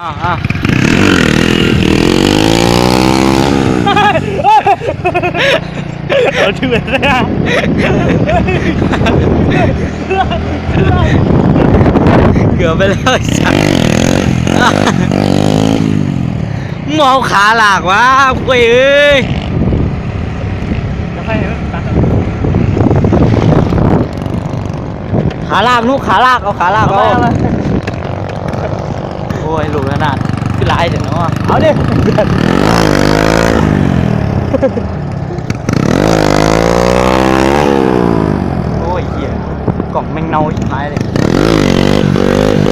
อ่าอ่าเอาที่เป็นนะเกือบไปแล้วไอ้สัสเมาขาหลากวะคุยเอ้ยขาลากนุกขาลากเอาขาลากเอาโอ้ยลูกขนาด คือลายจังเนาะเอาดิโอ้ยเหี้ยกล่องแมงเนาอีกท้ายเลย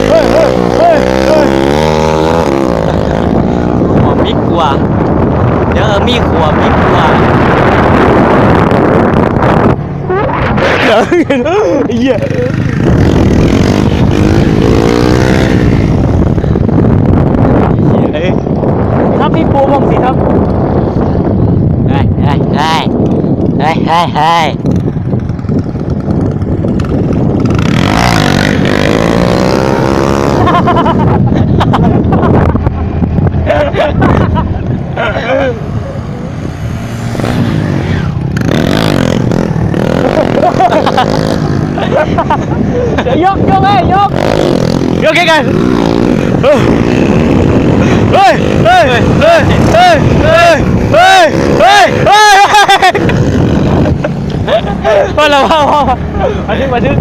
เฮ้ยเฮ้ยเฮ้ยเฮ้ยหัวมิกกว่าเดี๋ยวเออมีขัวมิกกว่าเดี๋ยวเหี้ย biết cua không gì không? Đây đây đây. Đây đây đây. Vô, vô ơi, vô Vô kia kìa Ôi, ôi. เพราะเราว่าพ่อมาทึกมาทึก